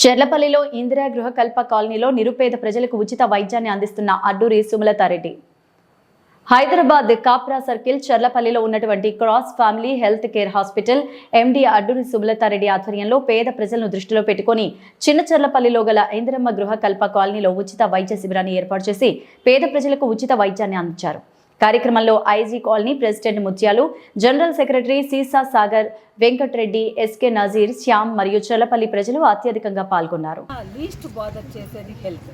చెర్లపల్లిలో ఇందిరా గృహకల్ప కాలనీలో నిరుపేద ప్రజలకు ఉచిత వైద్యాన్ని అందిస్తున్న అడ్డూరి సుమలతారెడ్డి హైదరాబాద్ కాప్రా సర్కిల్ చర్లపల్లిలో ఉన్నటువంటి Cross Family Health Care Hospital MD Adduri Sumalatha Reddy ఆధ్వర్యంలో పేద ప్రజలను దృష్టిలో పెట్టుకుని చిన్న చర్లపల్లిలో గల ఇందిరమ్మ గృహకల్ప కాలనీలో ఉచిత వైద్య శిబిరాన్ని ఏర్పాటు చేసి పేద ప్రజలకు ఉచిత వైద్యాన్ని అందించారు. కార్యక్రమంలో IG colony president Muthyalu general secretary సీసా సాగర్ వెంకట్రెడ్డి ఎస్కే నజీర్ శ్యామ్ మరియు చర్లపల్లి ప్రజలు అత్యధికంగా పాల్గొన్నారు. లీస్ట్ బాదర్ చేసేది హెల్త్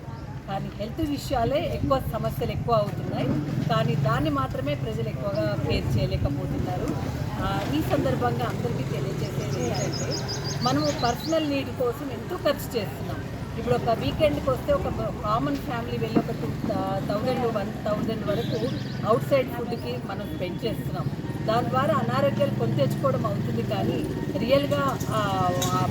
కానీ హెల్త్ విషయాలే ఎక్కువ సమస్యలు ఎక్కువ అవుతున్నాయి. కానీ దాన్ని మాత్రమే ప్రజలు ఎక్కువగా ఫేస్ చేయలేకపోతున్నారు. ఈ సందర్భంగా అందరికీ తెలియజేసేది ఏంటంటే మనము పర్సనల్ నీడ్ కోసం ఎంతో ఖర్చు చేస్తున్నాం. ఇప్పుడు ఒక వీకెండ్కి వస్తే ఒక కామన్ ఫ్యామిలీ వెళ్ళి ఒక టూ థౌజండ్ వన్ థౌజండ్ వరకు అవుట్ సైడ్ ఫుడ్కి మనం స్పెండ్ చేస్తున్నాం. దాని ద్వారా అనారోగ్యాలు కొని తెచ్చుకోవడం అవుతుంది కానీ రియల్గా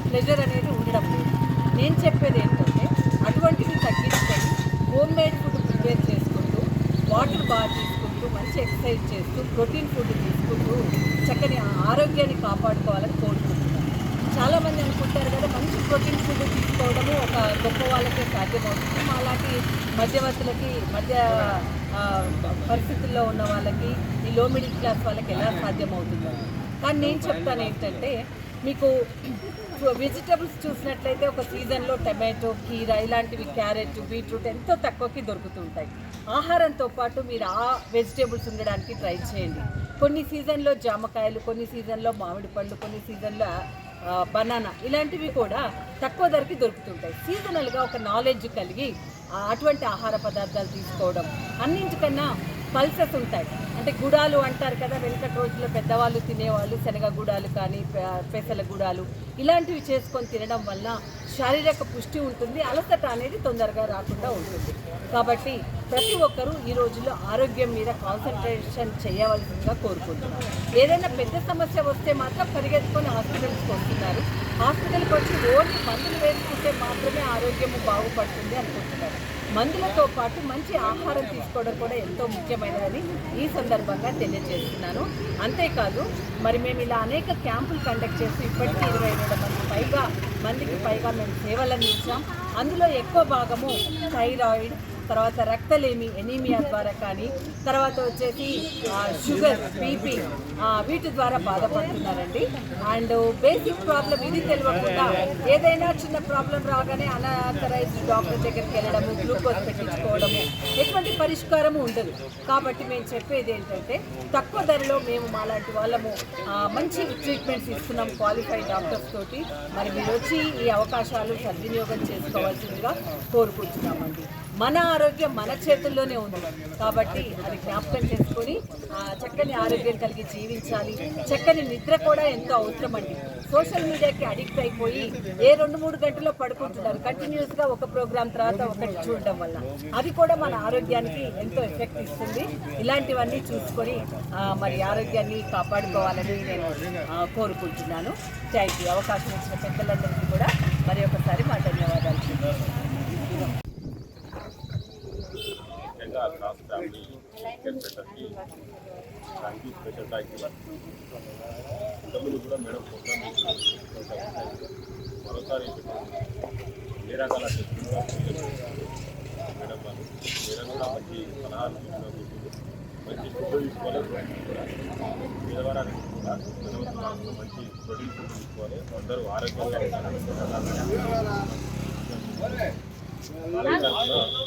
ప్లెజర్ అనేది ఉండడం లేదు. నేను చెప్పేది ఏంటంటే అటువంటివి తగ్గించుకొని హోమ్ మేడ్ ఫుడ్ ప్రిపేర్ చేసుకుంటూ వాటర్ బాగా తీసుకుంటూ మంచి ఎక్సర్సైజ్ చేస్తూ ప్రోటీన్ ఫుడ్ తీసుకుంటూ చక్కని ఆరోగ్యాన్ని కాపాడుకోవాలని కోరుకుంటున్నాను. చాలామంది అనుకుంటారు కదా మంచి ప్రోటీన్ ఫుడ్ తీసుకోవడము ఒక గొప్ప వాళ్ళకే సాధ్యమవుతుంది. అలాంటి మధ్యవర్తులకి మధ్య పరిస్థితుల్లో ఉన్న వాళ్ళకి ఈ లో మిడిల్ క్లాస్ వాళ్ళకి ఎలా సాధ్యమవుతుందో. కానీ నేను చెప్తాను ఏంటంటే మీకు వెజిటబుల్స్ చూసినట్లయితే ఒక సీజన్లో టమాటో కీర ఇలాంటివి క్యారెట్ బీట్రూట్ ఎంతో తక్కువకి దొరుకుతుంటాయి ఆహారంతో పాటు మీరు ఆ వెజిటేబుల్స్ ఉండడానికి ట్రై చేయండి. కొన్ని సీజన్లో జామకాయలు కొన్ని సీజన్లో మామిడి పళ్ళు కొన్ని సీజన్లో బనానా ఇలాంటివి కూడా తక్కువ ధరకి దొరుకుతుంటాయి. సీజనల్గా ఒక నాలెడ్జ్ కలిగి అటువంటి ఆహార పదార్థాలు తీసుకోవడం అన్నింటికన్నా పల్సెస్ ఉంటాయి. అంటే గుడాలు అంటారు కదా వెనకటి రోజుల్లో పెద్దవాళ్ళు తినేవాళ్ళు శనగ గుడాలు కానీ పెసల గుడాలు ఇలాంటివి చేసుకొని తినడం వల్ల శారీరక పుష్టి ఉంటుంది అలసట అనేది తొందరగా రాకుండా ఉంటుంది. కాబట్టి ప్రతి ఒక్కరూ ఈ రోజుల్లో ఆరోగ్యం మీద కాన్సన్ట్రేషన్ చేయవలసిందిగా కోరుకుంటున్నారు ఏదైనా పెద్ద సమస్య వస్తే మాత్రం పరిగెత్తుకొని హాస్పిటల్స్కి వస్తున్నారు. హాస్పిటల్కి వచ్చి ఓన్లీ మందులు వేసుకుంటే మాత్రమే ఆరోగ్యము బాగుపడుతుంది అనుకుంటున్నారు. మందులతో పాటు మంచి ఆహారం తీసుకోవడం కూడా ఎంతో ముఖ్యమైనదని ఈ సందర్భంగా తెలియజేస్తున్నాను. అంతేకాదు మరి మేము ఇలా అనేక క్యాంపులు కండక్ట్ చేసి ఇప్పటికీ ఇరవై రెండు మంది పైగా మందికి పైగా మేము సేవలు అందించాం. అందులో ఎక్కువ భాగము థైరాయిడ్ తర్వాత రక్తలేమి ఎనీమియా ద్వారా కానీ తర్వాత వచ్చేసి షుగర్ బీపీ వీటి ద్వారా బాధపడుతున్నారండి. అండ్ బేసిక్ ప్రాబ్లం ఇది తెలియకుండా ఏదైనా చిన్న ప్రాబ్లం రాగానే అనాథరైజ్డ్ డాక్టర్ దగ్గరికి వెళ్ళడము గ్లూకోజ్ పెట్టించుకోవడము ఎటువంటి పరిష్కారము ఉండదు. కాబట్టి మేము చెప్పేది ఏంటంటే తక్కువ ధరలో మేము మాలాంటి వాళ్ళము మంచి ట్రీట్మెంట్స్ ఇస్తున్నాం క్వాలిఫైడ్ డాక్టర్స్ తోటి. మరి మీరు వచ్చి ఈ అవకాశాలు సద్వినియోగం చేసుకోవాల్సిందిగా కోరుకుంటున్నామండి. మన ఆరోగ్యం మన చేతుల్లోనే ఉంది. కాబట్టి అది జ్ఞాపకం చేసుకొని చక్కని ఆరోగ్యం కలిగి జీవించాలి. చక్కని నిద్ర కూడా ఎంతో అవసరం అండి సోషల్ మీడియాకి అడిక్ట్ అయిపోయి ఏ రెండు మూడు గంటల్లో పడుకుంటున్నారు. కంటిన్యూస్గా ఒక ప్రోగ్రామ్ తర్వాత ఒకటి చూడడం వల్ల. అది కూడా మన ఆరోగ్యానికి ఎంతో ఎఫెక్ట్ ఇస్తుంది. ఇలాంటివన్నీ చూసుకొని మరి ఆరోగ్యాన్ని కాపాడుకోవాలని నేను కోరుకుంటున్నాను. థ్యాంక్ యూ అవకాశం ఇచ్చిన పెద్దలందరికీ కూడా మరి ఒకసారి మా ధన్యవాదాలు ముఖ్యంగా క్రాస్ ఫ్యామిలీ కేర్ సెంటర్కి దానికి స్పెషల్ థ్యాంక్ యూ ఇంతకుముందు కూడా మేడం ప్రోగ్రామ్ మరోసారి ఏ రకాల టెస్టులు మేడం వాళ్ళు మేడం కూడా మంచి సలహాలు సూచనలు మంచి ఫుడ్ తీసుకోవాలి పేదవారానికి కూడా ధనవంతులకు మంచి ప్రోటీన్ ఫుడ్ తీసుకోవాలి అందరూ ఆరోగ్యంగా ఉండాలని ఆరోగ్యంగా